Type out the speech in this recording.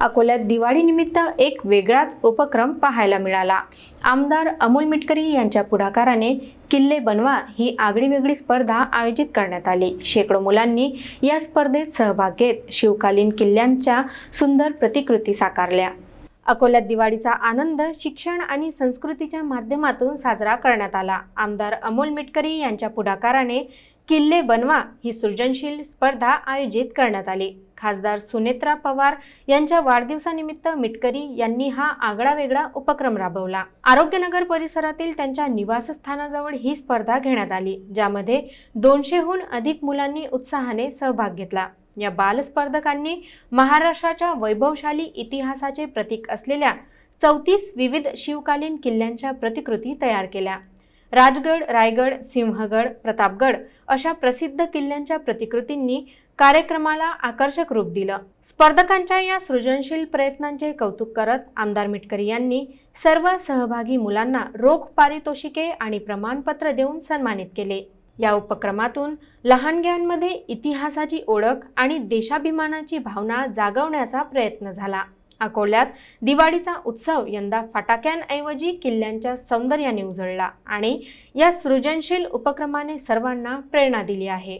अकोल्यात दिवाळीनिमित्त एक वेगळाच उपक्रम पाहायला मिळाला. आमदार अमोल मिटकरी यांच्या पुढाकाराने किल्ले बनवा ही आगळीवेगळी स्पर्धा आयोजित करण्यात आली. शेकडो मुलांनी या स्पर्धेत सहभाग घेत शिवकालीन किल्ल्यांच्या सुंदर प्रतिकृती साकारल्या. अकोल्यात दिवाळीचा आनंद शिक्षण आणि संस्कृतीच्या माध्यमातून साजरा करण्यात आला. आमदार अमोल मिटकरी यांच्या पुढाकाराने किल्ले बनवा ही सृजनशील स्पर्धा आयोजित करण्यात आली. खासदार सुनेत्रा पवार यांच्या वाढदिवसानिमित्त मिटकरी यांनी हा आगळा वेगळा उपक्रम राबवला. आरोग्यनगर परिसरातील त्यांच्या निवासस्थानाजवळ ही स्पर्धा घेण्यात आली ज्यामध्ये दोनशेहून अधिक मुलांनी उत्साहाने सहभाग घेतला. या बालस्पर्धकांनी महाराष्ट्राच्या वैभवशाली इतिहासाचे प्रतीक असलेल्या चौतीस विविध शिवकालीन किल्ल्यांच्या प्रतिकृती तयार केल्या. राजगड रायगड सिंहगड प्रतापगड अशा प्रसिद्ध किल्ल्यांच्या प्रतिकृतींनी कार्यक्रमाला आकर्षक रूप दिलं. स्पर्धकांच्या या सृजनशील प्रयत्नांचे कौतुक करत आमदार मिटकरी यांनी सर्व सहभागी मुलांना रोख पारितोषिके आणि प्रमाणपत्र देऊन सन्मानित केले. या उपक्रमातून लहानग्यांमध्ये इतिहासाची ओळख आणि देशाभिमानाची भावना जागवण्याचा प्रयत्न झाला. अकोल्यात दिवाळीचा उत्सव यंदा फटाक्यांऐवजी किल्ल्यांच्या सौंदर्याने उजळला आणि या सृजनशील उपक्रमाने सर्वांना प्रेरणा दिली आहे.